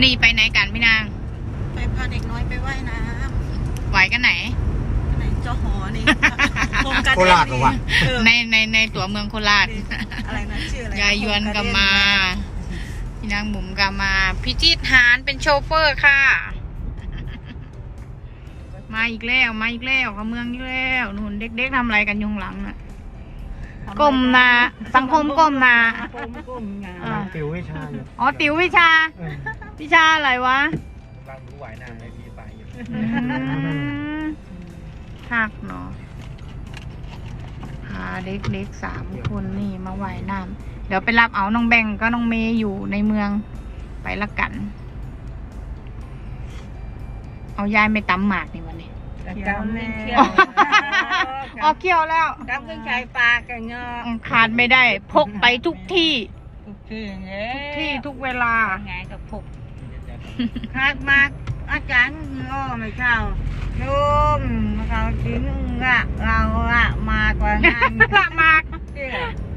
วันนี้ไปไหนกันพี่นาง ไปพาเด็กน้อยไปว่ายน้ไหวกันไหนำในเจ้าหอนี่โครงการโคราชเหรอวะ เออในในในตัวเมืองโคราช อะไรนะชื่ออะไรยายยวนก็มา พี่นางหมุมก็มา พิจิตหานเป็นโชเฟอร์ค่ะ มาอีกแล้ว มาอีกแล้วเขาเมืองอีกแล้วนู่นเด็กๆทำอะไรกันอยุงหลังน่ะ ก้มหนาสังคมก้มหนาก้มก้มงาอ่าติววิชาอยู่อ๋อติววิชา เออวิชาอะไรวะบางรู้ไหวน้ำในพี่ไปอยู่อืมทักเนาะพาเด็กๆสามคนนี่มาว่ายน้ำเดี๋ยวไปรับเอาน้องแบงก็น้องเมย์อยู่ในเมืองไปละกัน เอายายไม่ตำหมากนี่วันนี้กำแม่ ออกเกี่ยวแล้วกำขึ้นชายปลากันเนาะขาดไม่ได้ พกไปทุกที่ทุกที่เงี้ยที่ทุกเวลาไงกับพกคาดมากอาจารย์ก็ไม่เข้าโยมเขาทิ้งอะเราอะมากกว่านั้นละหมาก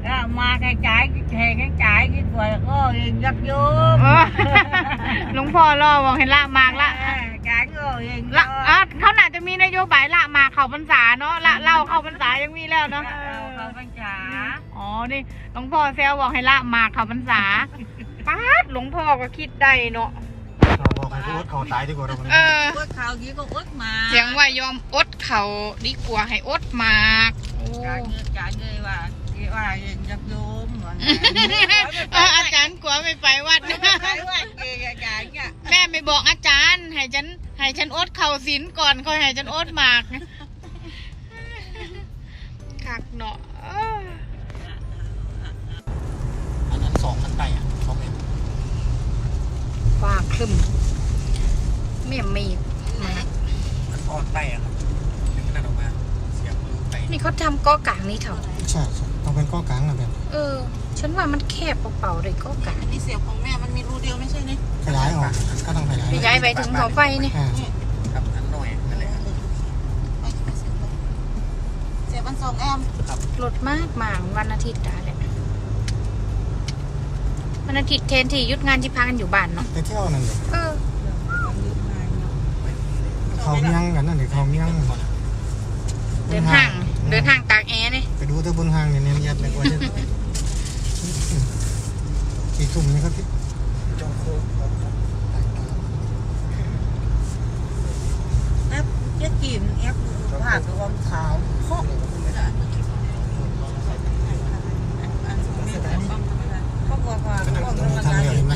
ก็มาใช้จ่ายแทนจ่ายดีกว่าก็ยังยักโยมเออหลวงพ่อรอบอกให้ละหมากละ จ่ายก็ยังละอะเขาน่าจะมีนโยบายละหมากเข้าพรรษาเนาะละเหล่าเข้าพรรษายังมีแล้วเนาะเขาปัญญาอ๋อนี่หลวงพ่อแซวบอกให้ละหมากเข้าพรรษาป๊าดหลวงพ่อก็คิดได้เนาะเราบอกให้พูดเขาตายดีกว่าเราเอออดข่าวกี้ก็อดมาเสียงว่ายอมอดเขาดีกว่าให้อดหมากโอ้จ่ายเงินจ่ายเงินว่าว่ายังยักโยมเหมือนเอออาจาร ก่อนค่อยให้ฉันอดหมากคักเนาะเอออันนั้นสองพันไปอะสองเอ็มฟ้าครึมเมียมีดมามันอ่อนไปอะครับดึงนั่นออกมาเสียบมือไปนี่เขาทำก้อกลางนี่เถอะใช่ใช่ต้องเป็นก้อกลางนะแบบเออ ฉันว่ามันแคบเปล่าๆเลยก้อกลางอันนี้เสียบของแม่มันมีรูเดียวไม่ใช่นี่ขยายออกก็ต้องขยายไปย้ายไปถึงเสาไฟนี่อ่าครับอันหน่อยนั่นแหละครับ เสียบ มันสองแอมรถมากมากวันอาทิตย์ได้แหละวันอาทิตย์เทนที่หยุดงานที่พักกันอยู่บ้านเนาะไปเที่ยวนั่นเลยเออเขาเมียงกันนั่นเดี๋ยวเขาเมียงเดินทาง เดินทางตากแอร์นี่ไปดูเธอบนห้างเนี่ยเนียนยัดเลยกว่าจะกี่ทุ่มนี่ครับพี่ แอปเจ๊กินแอปผ่านตัวขาวเพราะเขาบอกว่า ขนาด เขา ตรงนี้ทางเรือเห็นไหม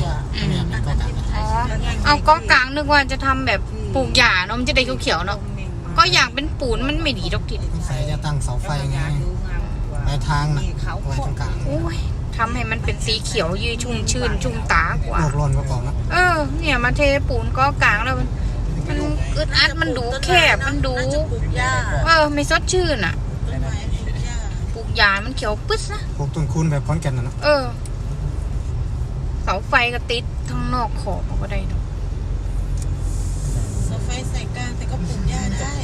เนี่ยมีก้อกลาง อ๋อ เอาก้อกลางนึกว่าจะทำแบบปลูกหญ้าเนาะมันจะได้เขียวๆเนาะก็อยากเป็นปูนมันไม่ดีดอกทิศใส่จะตั้งเสาไฟไงปลายทางน่ะไว้ตรงกลางโอ้ยทำให้มันเป็นสีเขียวยืดชุ่มชื่น ชุ่มตากว่า โลกร้อนก็ก่อนนะเออ เนี่ยมาเทปูนก้อกลางแล้วมันมันอึดอัดมันดูแคบมันดูปลูกหญ้าเออ ไม่สดชื่นอะต้นไม้ปลูกหญ้าปลูกหญ้ามันเขียวปึ๊ดนะปลูกต้นคูณแบบขอนแก่นนะเนาะเออ เสาไฟก็ติดทั้งนอกขอบก็ได้เนาะเสาไฟใส่กลางแต่ก็ปลูกหญ้าได้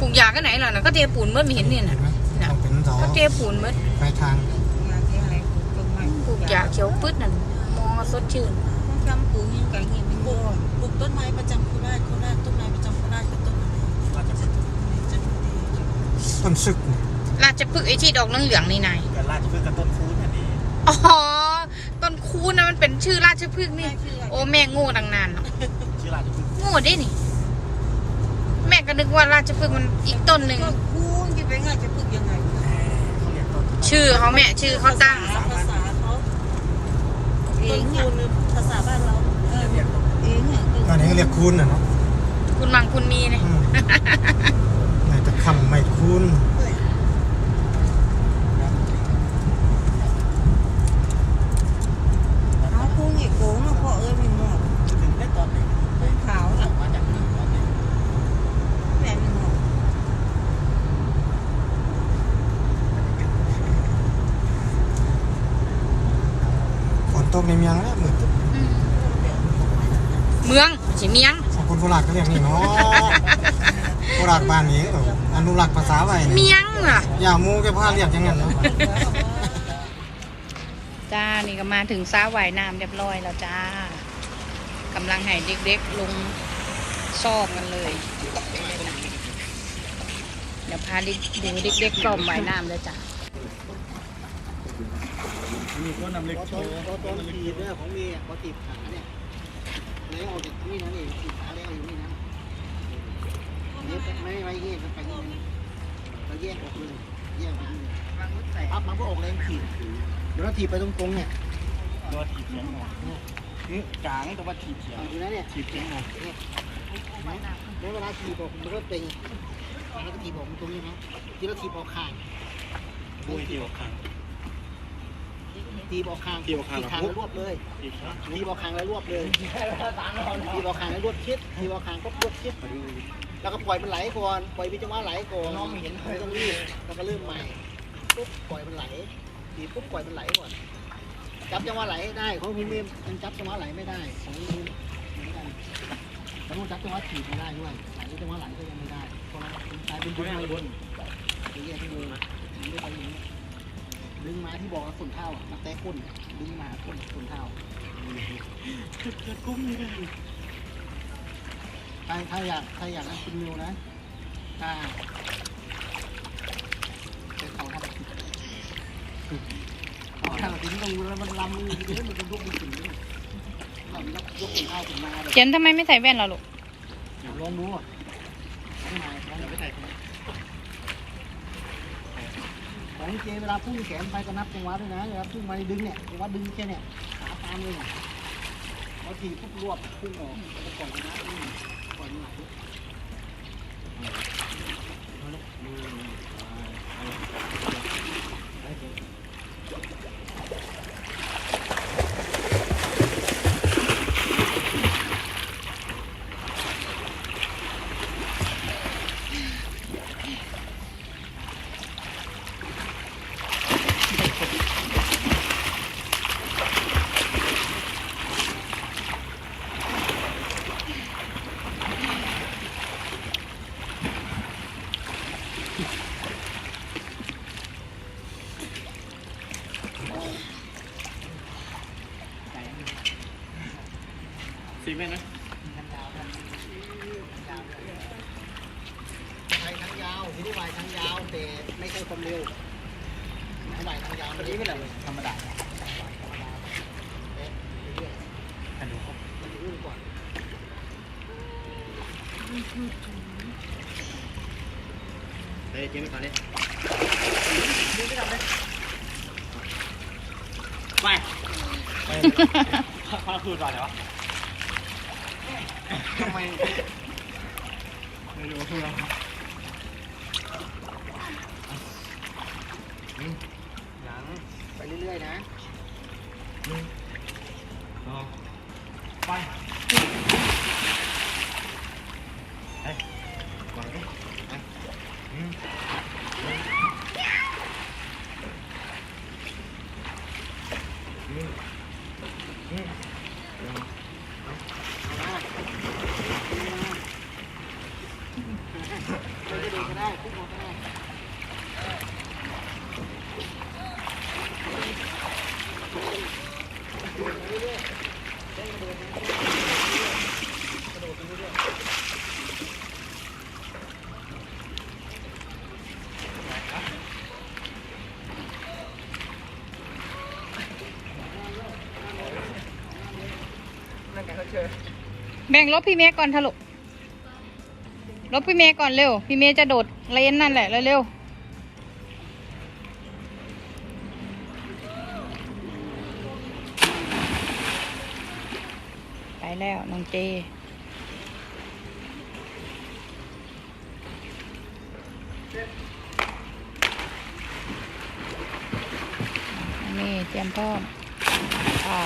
ปลูกหญ้าก็ไหนล่ะนะก็เทปูนเมื่อไม่เห็นเนี่ยเห็นะนไหมต้องเป็นเสาก็เทปูนเมื่อปลายทางงานที่อะไรปลูกต้นไม้ปลูกหญ้าเขียวปึ๊ดนั่นมองแล้วสดชื่นต้องทำปลูกยังไงเห็นปลูกปลูกต้นไม้ประจำโคราชโคราชต้นไม้ประจำโคราชคือต้นอะไรจะดูดีจะดูดีต้นซึกเนี่ยราชพฤกษ์ไอ้ที่ดอกเหลืองๆนี่นายเกิดราชพฤกษ์กับต้นคูนอันนี้อ๋อต้นคูนนะมันเป็นชื่อราชพฤกษ์นี่ โอ้แม่โง่ดังนานเนาะชื่อราชพฤกษ์โง่ได้นี่แม่ก็นึกว่าราชพฤกษ์มันอีกต้นหนึ่งก็คูณจะเป็นไงจะปลูกยังไงเขาเรียกต้นชื่อเขาแม่ชื่อเขาตั้งภาษาเขาเองคูณภาษาบ้านเราเออเรียกต้นเองเนี่ยตอนนี้ก็เรียกคูณน่ะเนาะคุณมังคุณมีเนี่ยอืมไม่ตะคำไม่คูณ เขาคูณอีกโกงเพราะเอ้ยไม่หมด ถึงได้ตอนไหน คูณขาวน่ะ มาจากหนึ่งตอนไหน แม่ไม่หมด ฝนต กในเมียงแล้วมืดอืมเมืองสิเมียงสองคนโคราชก็เรียกนี่เนาะโคราชบ้านนี้เอออนุรักษ์ภาษาไว้เมีเนี่ยยงเหรออย่ามูแกพาเรียกอย่างนั้นเนาะจ้านี่ก็มาถึงซ้าหวายน้ำเรียบร้อยแล้วจ้ากำลังให้เด็กๆลงซอกกันเลย เดี๋ยวพาเด็กดูเด็กๆกล่อมว่ายน้ำเลยจ้ะ มีคนนำเล็กตัวโชว์ตัวตัวมันถีบเนี่ยของมีเขาถีบขาเนี่ยแล้วออกจากนี่นะนี่ถีบขาแล้วอยู่นี่นะนี่ไม่ไม่แยกกันไปนี่นะเราแยกออกเลยแยกออกเลยปั๊บมันก็ออกแรงถีบเดี๋ยวเราถีบไปตรงๆเนี่ยตัวถีบเสียงออกนี่กลางแต่ว่าถีบเสียงเอาดูนะเนี่ยถีบเสียงออกแล้วเวลาถีบออกมันก็เป็นแล้วก็ถีบออกตรงนี้นะที่เราถีบออกข้างโอ้ยถีบออกข้าง ถีบออกข้างถีบออกข้างถีบข้างแล้วรวบเลยถีบข้างทีบอลคางแล้วรวบเลยทีบอลคางแล้วรวบชิดทีบอลคางก็รวบชิดแล้วก็ปล่อยมันไหลก่อนปล่อยวิจังหวะไหลก่อนน้องไม่เห็นไม่ต้องรีบแล้วก็เริ่มใหม่ปุ๊บปล่อยมันไหลทีปุ๊บปล่อยมันไหลก่อนจับจังหวะไหลได้ของพี่เมมยังจับจังหวะไหลไม่ได้ของพี่เมมเหมือนกันแล้วมันจับจังหวะถีบไม่ได้ด้วยไหลจังหวะไหลก็ยังไม่ได้เพราะมันกลายเป็นดึงไม่บนดึงแยกที่มือดึงไม่ไปอย่างนี้ ดึงมาที่บอกว่าส่วนเท้าอะมาแตะก้นดึงมาก้นส่วนเท้ากุ้งนี่ได้ใครใครอยากใครอยากให้คุณมิวนะถ้าเป็นเขาทำผิดเขาทำผิดตรงแล้วมันลำมือทีนี้มันจะยกมือถึงด้วยเรายกยกถึงเท้าถึงมาเลยเจนทำไมไม่ใส่แว่นล่ะลูกลองดูอะไม่หายลองไปใส่ ของเจเวลาพุ่งแขนไปก็นับจังหวะด้วยนะเวลาพุ่งมาดึงเนี่ยจังหวะดึงแค่เนี่ยขาตามเลยพอทีปุ๊บรวบพุ่งออกแล้วก่อนนะ สีแม่นะวายทางยาวทีนี้วายทางยาวแต่ไม่ใช่ความเร็ววายทางยาวมันนี้ไม่ได้เลยธรรมดาเอ๊ะเรื่อยๆมันจะรุ่นกว่าเฮ้ยเจ๊ไม่ก่อนเลยไปไปข้าคืนก่อนเลยวะ ทำไมไม่รู้เพื่อนยังไปเรื่อยๆนะรอไปเฮ้ยก่อนดิไปอืมอืมอืม เอามาเราจะเดินก็ได้พุ่งมาก็ได้ แบ่งลบพี่เมย์ก่อนทะลุลบพี่เมย์ก่อนเร็ว พี่เมย์จะโดดเลนนั่นแหละเร็วๆไปแล้วน้องเจนี่เตรียมพร้อมอ่า